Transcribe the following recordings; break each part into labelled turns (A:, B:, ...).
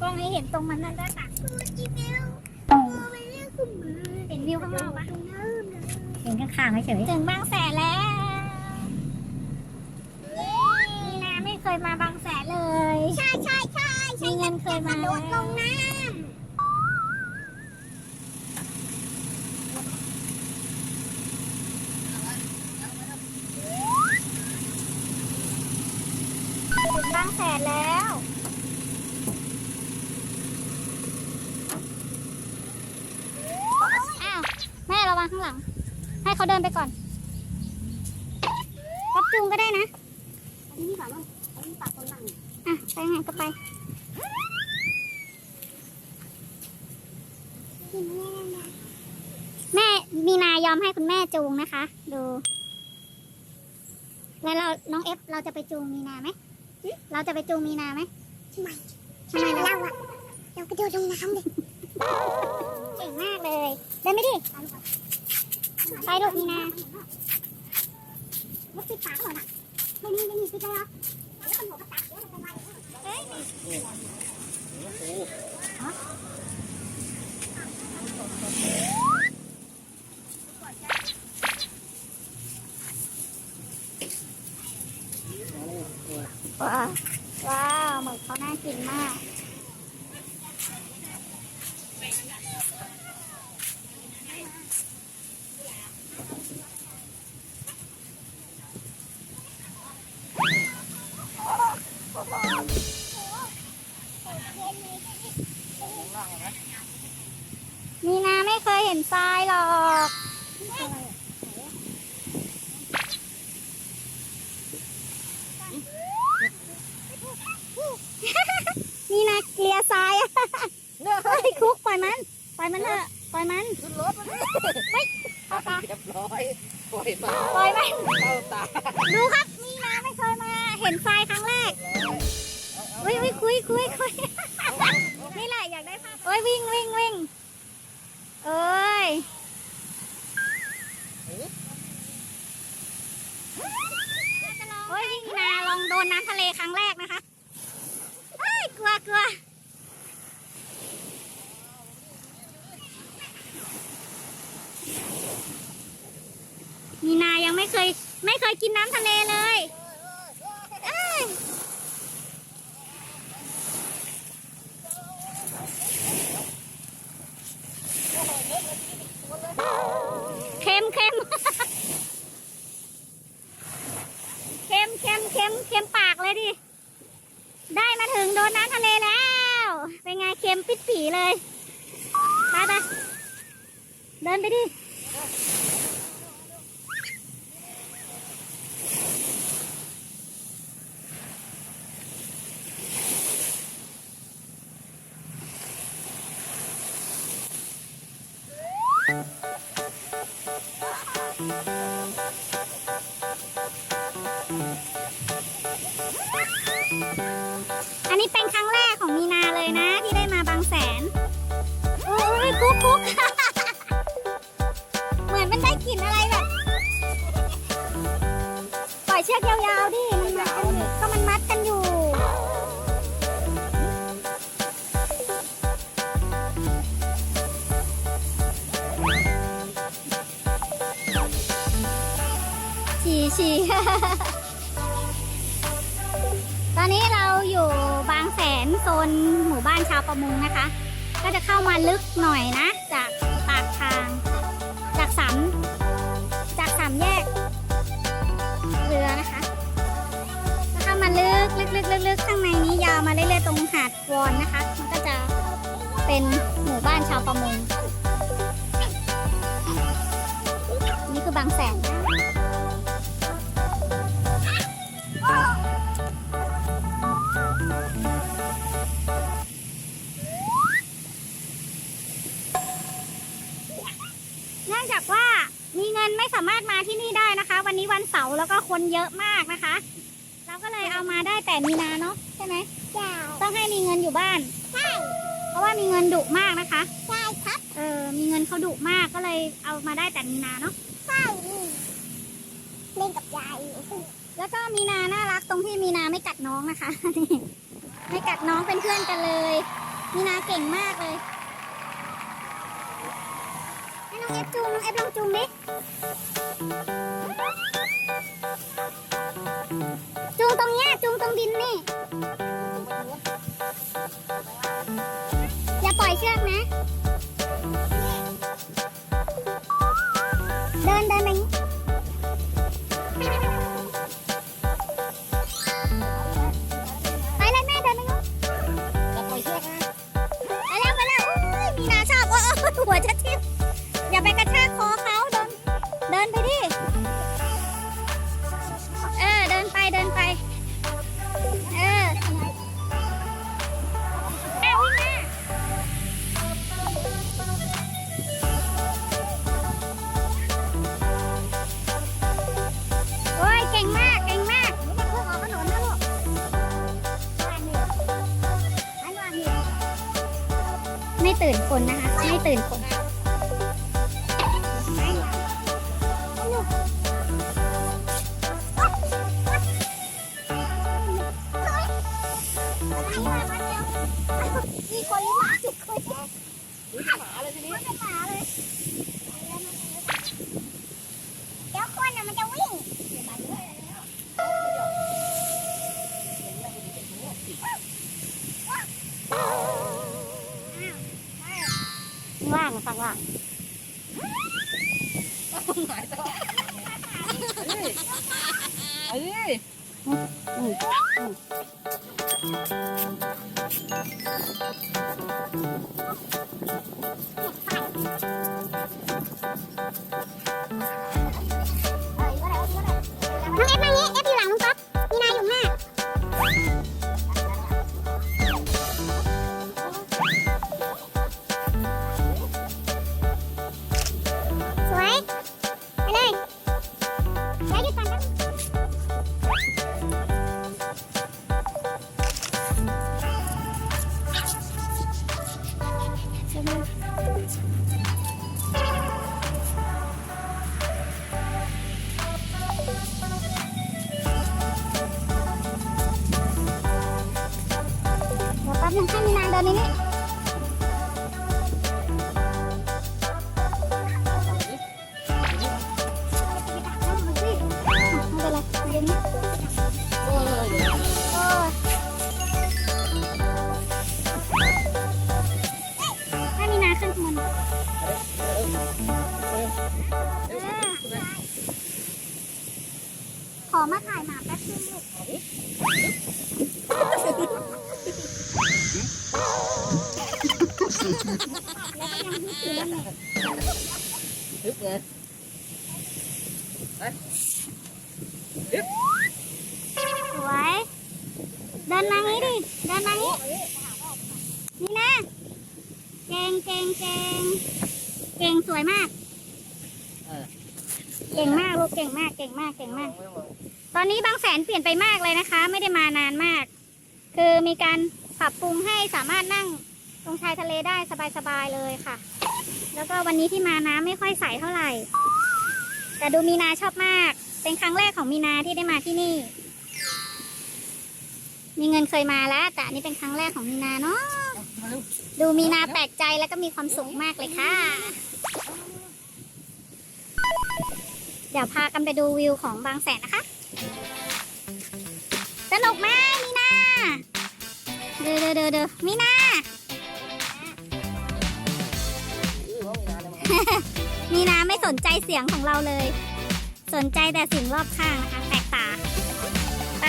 A: กล้องให้เห็นตรงมันนั่นด้านหลัง
B: อีเมลไปเรียกคุณมา
A: เห็นวิวข้างนอกปะ
B: ตรงนั้นนะ
C: เห็นข้างๆเฉย
A: ถึงบางแสนแล้วมีนาไม่เคยมาบางแสนเลย
B: ใช่ใช่ใช่
A: มีเงินเคย
B: ก
A: มา
B: ระโดดลงน้
A: ถึงบางแสนแล้วอ้าวแม่ระวัง ข้างหลัง ให้เขาเดินไปก่อนกับจูงก็ได้นะ
B: อันนี้แบบว่าอันนี้ปากคนหลัง
A: อะไปไงก็ไป
B: แม่
A: มีนายอมให้คุณแม่จูงนะคะ ดู แล้วเราน้องเอฟเราจะไปจูงมีนาไหมเราจะไปจูงมีนาไหม
B: ทำไม
A: ทำไม
B: เรา
A: เรา
B: อะเรากระโดดลงน้ำเลย
A: เก่งมากเลย เดินไปดิ ไปลูกมีนา
B: ว่าปิดปากเขาหรอไม่มีไม่มีปิดเลยเหรอแล้วคนหัวกระตักเดี๋ยวมันเป็นไร
A: เฮ้ยว้าวว้าวหมึกเขาน่ากินมาก มีนาไม่เคยเห็นทรายหรอก มีนา เกลียทรายอะเฮ้ยคุกปล่อยมัน ปล่อยมันเถอะปล่อยมัน
D: ขึ้นรถมาดิ
A: เข้าตา
D: เรียบร้อยปล่อยมา
A: ปล่อยมัน
D: เข้าตา
A: ดูครับ มีนาไม่เคยมา เห็นทรายครั้งแรกอุ้ยอุ้ยคุยคุยคุยนี่แหละอยากได้ภาพโอ้ยวิ่งวิ่งวิ่งเอ้ย โอ้ยวิ่งนาลองโดนน้ำทะเลครั้งแรกนะคะเอ้ยกลัวกลัวมีนายังไม่เคย ไม่ เคยกินน้ำทะเลเลย เราอยู่บางแสนโซนหมู่บ้านชาวประมงนะคะ ก็จะเข้ามาลึกหน่อยนะ จากปากทาง จากสามจากสามแยกเรือนะคะก็เข้ามาลึกลึกลึกลึกลึกข้างในนี้ยาวมาเรื่อยๆตรงหาดวอนนะคะ มันก็จะเป็นหมู่บ้านชาวประมงนี่คือบางแสน จากว่ามีเงินไม่สามารถมาที่นี่ได้นะคะ วันนี้วันเสาร์แล้วก็คนเยอะมากนะคะ เราก็เลยเอามาได้แต่มีนาเนาะใช่ไหม
B: ใช่
A: ต้องให้มีเงินอยู่บ้าน
B: ใช่
A: เพราะว่ามีเงินดุมากนะคะ
B: ใช่ครับ
A: เออ มีเงินเขาดุมากก็เลยเอามาได้แต่มีนาเนาะ
B: ใช่นี่เล่นกับยายอยู่
A: แล้วก็มีนาน่ารักตรงที่มีนาไม่กัดน้องนะคะนี่ไม่กัดน้องเป็นเพื่อนกันเลย
B: ใมี
A: นาเก่งมากเลยให้น้อง เอฟจูงน้องเอฟลองจูงดิจูงตรงเนี้ยจูงตรงดินนี่ อย่าปล่อยเชือกนะ เดินเดินไปนี้ไปเลยแตื่
B: น
A: คนนะคะไม่ตื่นคน
B: แล้ว
D: ฮึบเลย
A: สวยเดินมางี้ดิเดินมางี้นี่นะ เก่งเก่งเก่งเก่งสวยมาก
D: เออ
A: เก่งมากลูกเก่งมากเก่งมากเก่งมาก ตอนนี้บางแสนเปลี่ยนไปมากเลยนะคะ ไม่ได้มานานมาก คือมีการปรับปรุงให้สามารถนั่งตรงชายทะเลได้สบายๆเลยค่ะ แล้วก็วันนี้ที่มาน้ำไม่ค่อยใสเท่าไหร่ แต่ดูมีนาชอบมาก เป็นครั้งแรกของมีนาที่ได้มาที่นี่ มีเงินเคยมาแล้ว แต่อันนี้เป็นครั้งแรกของมีนาเนาะดูมีนาแปลกใจแล้วก็มีความสุขมากเลยค่ะ เดี๋ยวพากันไปดูวิวของบางแสนนะคะ สนุกไหมมีนา เดอเดอเดอเดอมีนา
D: นี่
A: นะไม่สนใจเสียงของเราเลย สนใจแต่สิ่งรอบข้างนะคะแปลกตาไป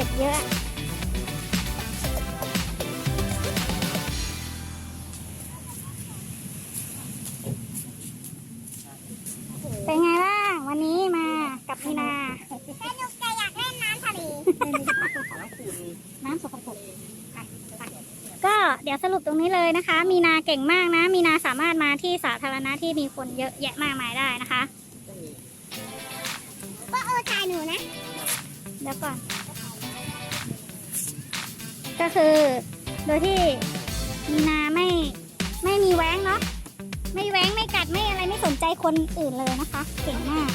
A: ็ดเยอะ เป็นไงบ้าง วันนี้มากับพีนาสนุกแต่อยากเล่นน้ำทะเล น้ำสกปรกก็เดี๋ยวสรุปตรงนี้เลยนะคะ มีนาเก่งมากนะ มีนาสามารถมาที่สาธารณะที่มีคนเยอะแยะมากมายได้นะคะ
E: ก็เออจายหนูนะ
A: เดี๋ยวก่อน ก็คือโดยที่มีนาไม่ไม่มีแว้งเนาะไม่แว้งไม่กัดไม่อะไรไม่สนใจคนอื่นเลยนะคะเก่งมาก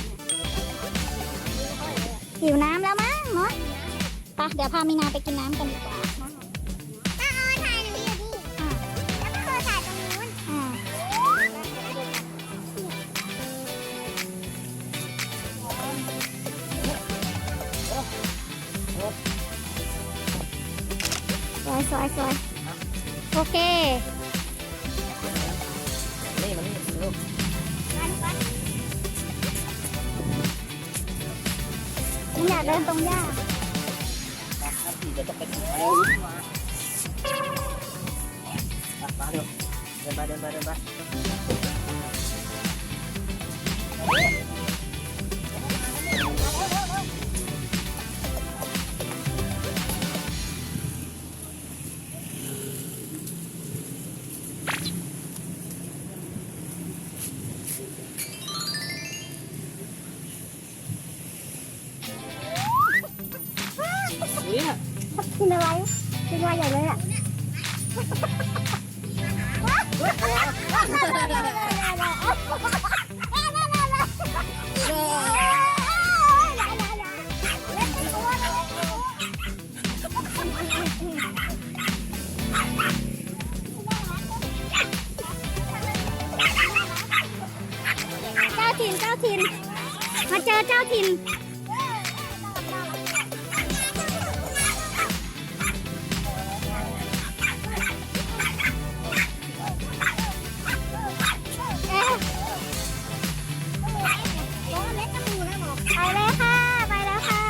A: หิวน้ำแล้วมั้งเนาะไปเดี๋ยวพามีนาไปกินน้ำกันดีกว่า
B: มัน
A: อยากเดินตรงหญ้า
B: มาครับพี่เดี๋ยวจะไปถึงเร็วมามาเร็วเดินไปเดินไปเดินไป เจ้า
A: ถิ่นไปเลยค่ะ ไปแล้วค่ะ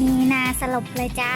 A: มีนาสลบเลยจ้า